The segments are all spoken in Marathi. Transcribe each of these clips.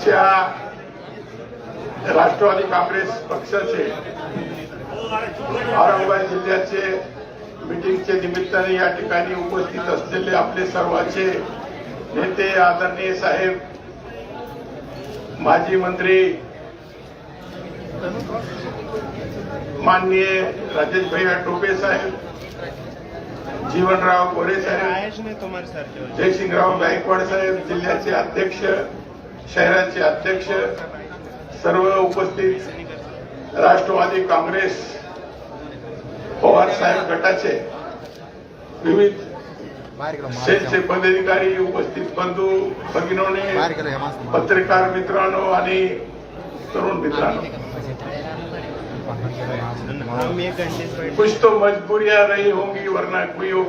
आजच्या राष्ट्रवादी काँग्रेस पक्षाचे औरंगाबाद जिल्ह्याचे मीटिंगच्या निमित्ताने या ठिकाणी उपस्थित असलेले आपले सर्वांचे नेते आदरणीय साहेब माजी मंत्री माननीय राजेश भैया टोपे साहेब जीवनराव गोरे साहेब जयसिंगराव गायकवाड साहेब जिल्ह्याचे अध्यक्ष शहराचे अध्यक्ष सर्व उपस्थित राष्ट्रवादी काँग्रेस पवार साहेब गटाचे विविध सेलचे पदाधिकारी उपस्थित बंधू भगिनोने पत्रकार मित्रांनो आणि तरुण मित्रांनो. कुछ तो मजबूरियां रही होंगी वरना कोई वो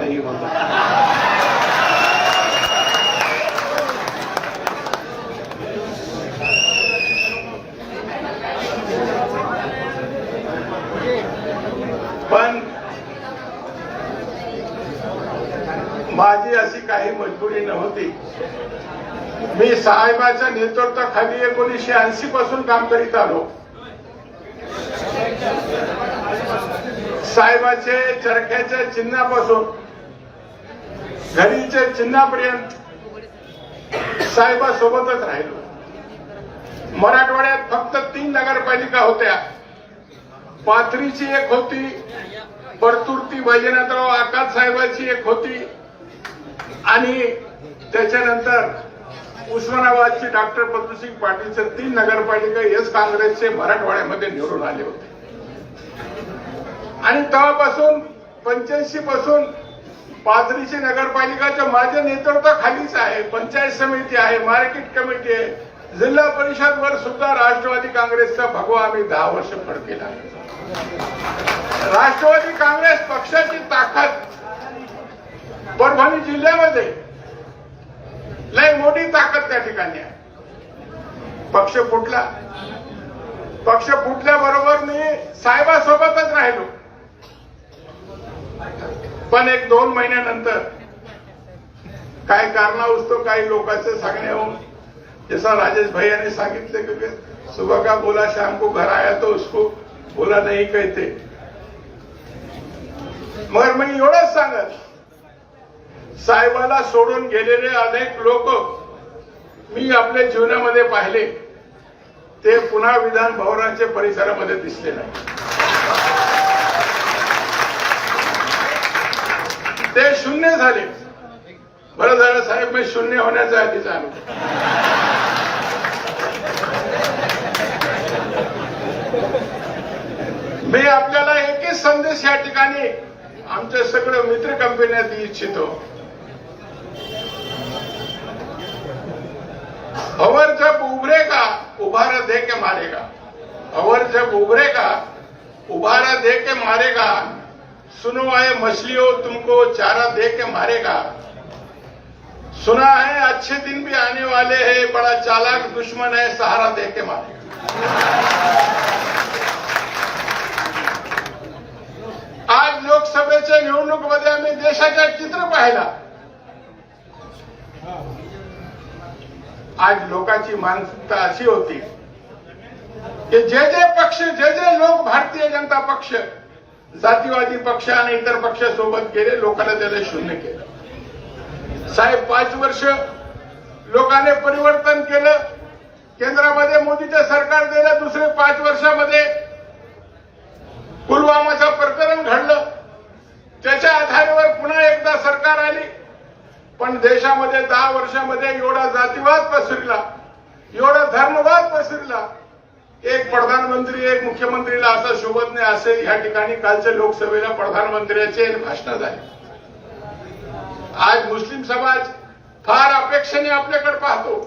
नहीं होता पण माझी अशी काही मजबुरी नव्हती. मी साहेबाच्या नेतृत्वाखाली एकोणीसशे ऐंशी पासून काम करीत आलो. साहेबाचे चरख्याच्या चिन्हापासून घरीच्या चिन्हापर्यंत साहेबासोबतच राहिलो. मराठवाड्यात फक्त तीन नगरपालिका होत्या. पाथरीची एक होती परतुर्ती वैजनाथराव आकाश साहेबाची एक होती आणि त्याच्यानंतर उस्मानाबादची डॉक्टर पद्मसिंग पाटीलचे तीन नगरपालिका एस काँग्रेसचे मराठवाड्यामध्ये निवडून आले होते. आणि तेव्हापासून पंच्याऐंशी पासून पाथरीची नगरपालिकाच्या माझ्या नेतृत्वाखालीच आहे पंचायत समिती आहे मार्केट कमिटी आहे. जिल्हा परिषद वर सुद्धा राष्ट्रवादी काँग्रेसचा भगवा आम्ही दहा वर्ष फडकेला. राष्ट्रवादी काँग्रेस पक्षाची ताकद परभणी जिल्ह्यामध्ये लय मोठी ताकद त्या ठिकाणी आहे. पक्ष फुटला. पक्ष फुटल्याबरोबर मी साहेबासोबतच राहिलो. पण एक दोन महिन्यानंतर काय कारणावस्तव काही लोकांचे सांगण्याहून जसा राजेश भैया ने सांगितले की सुबह का बोला शाम को घर आया तो उसको बोला नहीं कहते मगर मी एवढंच सांगत साहेबाला सोडून गेलेले अनेक लोक मी आपल्या जीवनामध्ये पाहिले. ते पुन्हा विधान भवनाच्या परिसरामध्ये दिसले नाही. ते शून्य झाले. बरं झालं साहेब मी शून्य होण्याच्या आधीच आलो मी आपल्याला एकच संदेश या ठिकाणी आमच्या सगळं मित्र कंपन्यात देऊ इच्छितो. और जब उभरेगा उभारा दे के मारेगा। और जब उभरेगा उभारा दे के मारेगा सुनो आए मछलियों तुमको चारा दे के मारेगा। सुना है अच्छे दिन भी आने वाले हैं बड़ा चालाक दुश्मन है सहारा दे के मारेगा। आज लोकसभेच्या निवडणुकीमध्ये आम्ही देशाचा चित्र पाहिला। आज लोकांची मानसिकता अशी होती की जे जे पक्ष जे जे लोक भारतीय जनता पक्ष जातीवादी पक्ष आणि इतर पक्षासोबत गेले लोकांना त्याला शून्य केलं. साहेब पाच वर्ष लोकांनी परिवर्तन केलं. केंद्रामध्ये मोदीचं सरकार दिलं दुसरे पाच वर्षामध्ये पुलवामाचं प्रकरण घडलं. त्याच्या आधारावर पुन्हा एकदा सरकार आली. पण देशामध्ये दहा वर्षामध्ये एवढा जातीवाद पसरला एवढा धर्मवाद पसरला. एक प्रधानमंत्री एक मुख्यमंत्रीला असा शोभत नाही असे या ठिकाणी कालच्या लोकसभेला प्रधानमंत्र्याचे भाषण झाले. आज मुस्लिम समाज फार अपेक्षेने आपल्याकडे पाहतो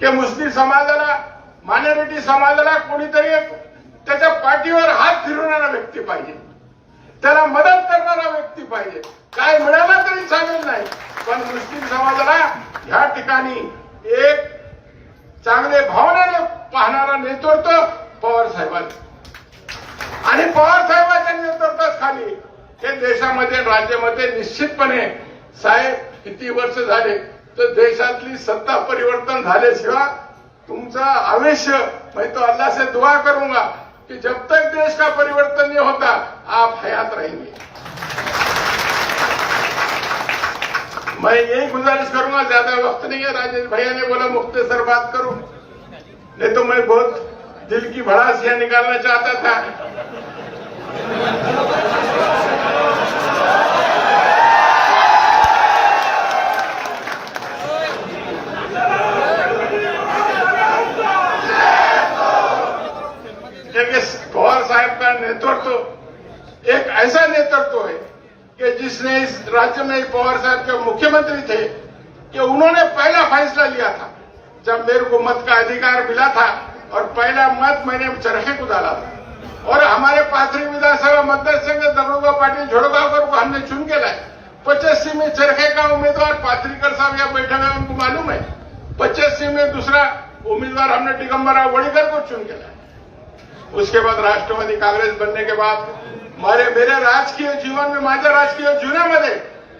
की मुस्लिम समाजाला मायनॉरिटी समाजाला कोणीतरी एक त्याच्या पाठीवर हात फिरवणारा व्यक्ती पाहिजे. त्याला मदत करणारा व्यक्ती पाहिजे. काय मिळाला तरी चालेल नाही. पण मुस्लिम समाजाला ह्या ठिकाणी एक चांगले भावनेने पाहणारा नेतृत्व पवार साहेबांचं आणि पवार साहेबांच्या नेतृत्वाखाली हे देशामध्ये राज्यामध्ये निश्चितपणे साहेब किती वर्ष झाले? तर देशातली सत्ता परिवर्तन झाल्याशिवाय तुमचा आयुष्य मैं तो अल्लाह से दुआ करूंगा कि जब तक देश का परिवर्तन नहीं होता आप हयात रहेंगे। मैं यही गुजारिश करूंगा ज्यादा वक्त नहीं है। राजेश भैया ने बोला मुख्तसर बात करूं। नहीं तो मैं बहुत दिल की भड़ास यह निकालना चाहता था। देखिए पवार साहब का नेतृत्व, एक ऐसा नेतृत्व है कि जिसने इस राज्य में पवार साहब के मुख्यमंत्री थे, कि उन्होंने पहला फैसला लिया था, जब मेरे को मत का अधिकार मिला था और पहला मत मैंने चरखे को डाला था। और हमारे पाथरी विधानसभा मतदार संघ दरोगा पाटिल झोड़गांवकर को हमने चुन के लाए पचासी में चरखे का उम्मीदवार पाथरीकर साहब यहाँ बैठे हुए उनको मालूम है। पचासी में दूसरा उम्मीदवार हमने दिगंबरराव वड़ीकर को चुन के लाए उसके बाद राष्ट्रवादी काँग्रेस बनने के बाद माझे मेरे राजकीय जीवन में माझ्या राजकीय जीवनामध्ये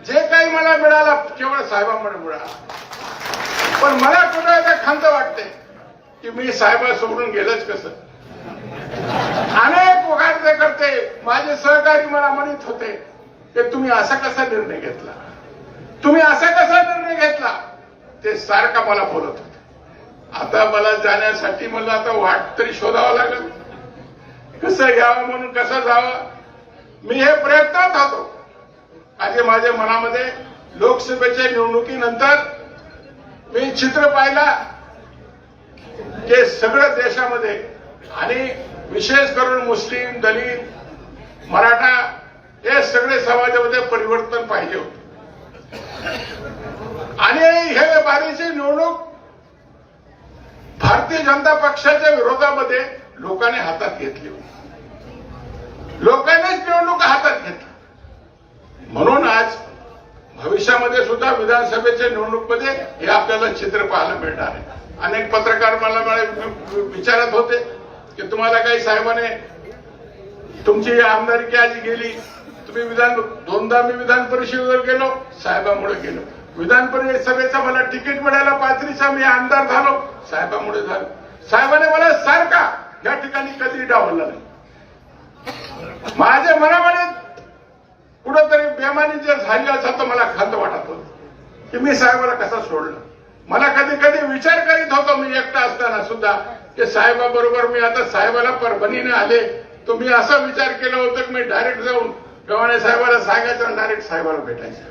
जे काही मला मिळालं केवळ साहेबांमुळे मिळालं. पण मला कुठं एकदा खंत वाटते की मी साहेबा सोडून गेलंच कसं? अनेक वखारते करते माझे सहकारी मला म्हणत होते की तुम्ही असा कसा निर्णय घेतला? तुम्ही असा कसा निर्णय घेतला? ते सारखा मला बोलत होते. आता मला जाण्यासाठी मला आता वाट तरी शोधावं लागेल. कसं घ्यावं म्हणून कसं जावं? मी हे प्रयत्नात होतो आणि माझ्या मनामध्ये लोकसभेच्या निवडणुकीनंतर मी चित्र पाहिला की सगळ्या देशामध्ये आणि विशेष करून मुस्लिम दलित मराठा हे सगळे समाजामध्ये परिवर्तन पाहिजे होते. आणि हे बारीची निवडणूक भारतीय जनता पक्षाच्या विरोधामध्ये लोकांनी हातात घेतली होती. लोकांनीच निवडणूक हातात घेतली म्हणून आज भविष्यामध्ये सुद्धा विधानसभेच्या निवडणूकमध्ये हे आपल्याला चित्र पाहायला मिळणार आहे. अनेक पत्रकार मला मला विचारत होते की तुम्हाला काही साहेबाने तुमची आमदारकी आज गेली तुम्ही विधान दोनदा मी विधान परिषदेवर गेलो साहेबांमुळे गेलो. विधान परिषद सभेचा मला तिकीट मिळायला पात्रीचा मी आमदार झालो साहेबांमुळे झालो. साहेबाने मला सारखा या ठिकाणी कधी डावलला नाही. माझ्या मनामध्ये कुठंतरी बेमानी जर झाली असं तर मला खंत वाटत होत. की मी साहेबाला कसं सोडलं? मला कधी कधी विचार करीत होतो मी एकटा असताना सुद्धा की साहेबाबरोबर मी आता साहेबाला परभणीने आले. तो मी असा विचार केला होता की मी डायरेक्ट जाऊन गव्हाणे साहेबाला सांगायचं आणि डायरेक्ट साहेबाला भेटायचं.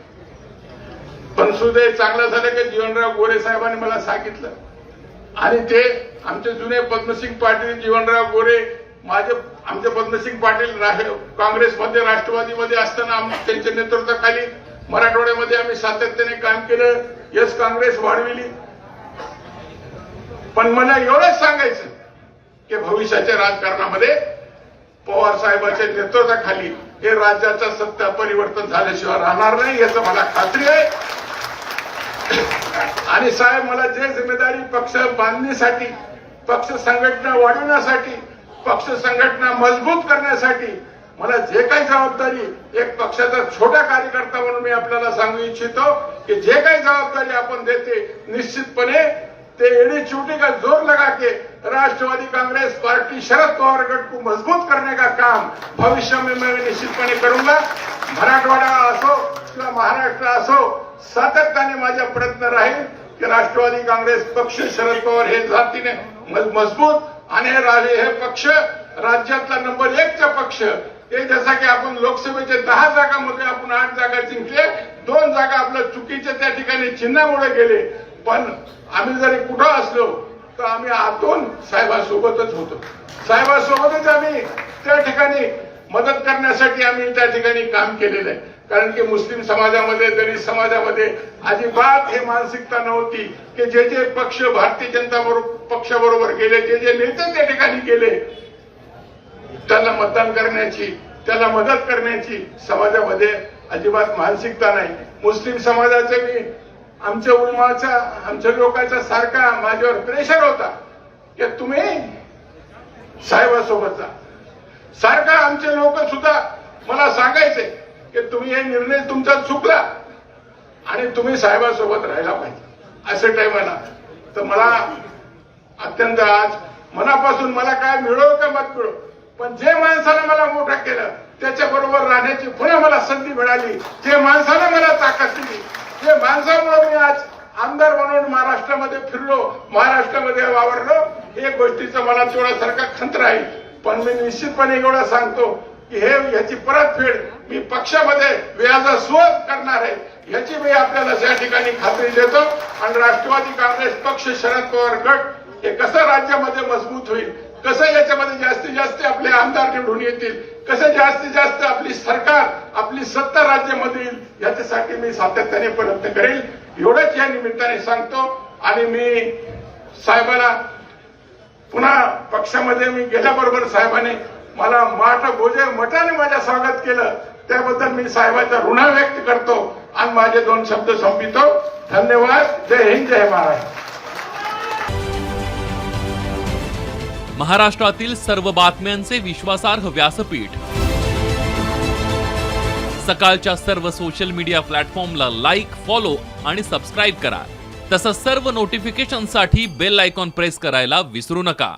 पण सुदैव चांगलं झालं की जीवनराव गोरे साहेबांनी मला सांगितलं. आणि ते आमचे जुने पद्मसिंग पाटील जीवनराव गोरे माझे आमचे पद्मसिंग पाटील काँग्रेसमध्ये राष्ट्रवादीमध्ये असताना त्यांच्या नेतृत्वाखाली मराठवाड्यामध्ये आम्ही सातत्याने काम केलं. यस काँग्रेस वाढविली. पण मला एवढंच सांगायचं की भविष्याच्या राजकारणामध्ये पवार साहेबांच्या नेतृत्वाखाली हे राज्याचं सत्ता परिवर्तन झाल्याशिवाय राहणार नाही याचं मला खात्री आहे. आणि साहेब मला जे जिम्मेदारी पक्ष बांधण्यासाठी पक्ष संघटना वाढवण्यासाठी पक्ष संघटना मजबूत करण्यासाठी मला जे काही जबाबदारी एक पक्षाचा छोटा कार्यकर्ता म्हणून मी आपल्याला सांगू इच्छितो की जे काही जबाबदारी आपण देते निश्चितपणे ते एडी शेवटी का जोर लगा के राष्ट्रवादी कांग्रेस पार्टी शरद पवार गट को मजबूत करने का काम भविष्य में मैं निश्चितपणे करूंगा. मराठवाडा असो किंवा महाराष्ट्र असो सातत्याने माझा प्रयत्न राहील. की राष्ट्रवादी काँग्रेस पक्ष शरद पवार हे जातीने मजबूत आणि हे हे पक्ष राज्यातला नंबर एकचा पक्ष. हे जसा की आपण लोकसभेच्या दहा जागामध्ये आपण आठ जागा जिंकले दोन जागा आपल्या चुकीच्या त्या ठिकाणी चिन्हामुळे गेले. पण आम्ही जरी कुठं असलो तर आम्ही आतून साहेबासोबतच होतो. साहेबासोबतच आम्ही त्या ठिकाणी मदत करण्यासाठी आम्ही त्या ठिकाणी काम केलेलं आहे. कारण की मुस्लिम समाजामध्ये दलित समाजामध्ये अजिबात हे मानसिकता नव्हती की जे जे पक्ष भारतीय जनता बरोबर पक्षाबरोबर गेले जे जे नेते त्या ठिकाणी गेले त्यांना मतदान करण्याची त्याला मदत करण्याची समाजामध्ये अजिबात मानसिकता नाही. मुस्लिम समाजाचे मी आमच्या उलमाचा आमच्या लोकांचा सारखा माझ्यावर प्रेशर होता की तुम्ही साहेबासोबत जा. सारखा आमचे लोक सुद्धा मला सांगायचे की तुम्ही हे निर्णय तुमचा चुकला आणि तुम्ही साहेबासोबत राहायला पाहिजे. असं टायमाला तर मला अत्यंत आज मनापासून मला काय मिळव का मत मिळव पण जे माणसानं मला मोठं केलं त्याच्याबरोबर राहण्याची पुन्हा मला संधी मिळाली. जे माणसानं मला ताकद दिली जे माणसामुळे मी आज आमदार म्हणून महाराष्ट्रामध्ये फिरलो महाराष्ट्रामध्ये वावरलो हे गोष्टीचं मला थोडासारखा खंत राहील. पण मी निश्चितपणे एवढं सांगतो की हे याची परतफेड मी पक्षामध्ये व्याजा सुवत करणार आहे. याची मी आपल्याला या ठिकाणी खात्री देतो. आणि राष्ट्रवादी काँग्रेस पक्ष शरद पवार गट हे कसं राज्यामध्ये मजबूत होईल? कसं याच्यामध्ये जास्तीत जास्त आपले आमदार निवडून येतील? कसं जास्तीत जास्त आपली सरकार आपली सत्ता राज्यामध्ये येईल? याच्यासाठी मी सातत्याने प्रयत्न करेल. एवढंच या निमित्ताने सांगतो. आणि मी साहेबाला पुन्हा पक्षामध्ये मी गेल्याबरोबर साहेबाने मला माठ भोजे मठाने माझ्या स्वागत केलं. त्याबद्दल मी साहेबाचा ऋण व्यक्त करतो आणि माझे दोन शब्द संपितो धन्यवाद. जय हिंद जय महाराष्ट्र. महाराष्ट्रातील सर्व बातम्यांचे विश्वासार्ह व्यासपीठ. सकाळच्या सर्व सोशल मीडिया प्लॅटफॉर्मला लाईक फॉलो आणि सबस्क्राईब करा. तसंच सर्व नोटिफिकेशनसाठी बेल आयकॉन प्रेस करायला विसरू नका.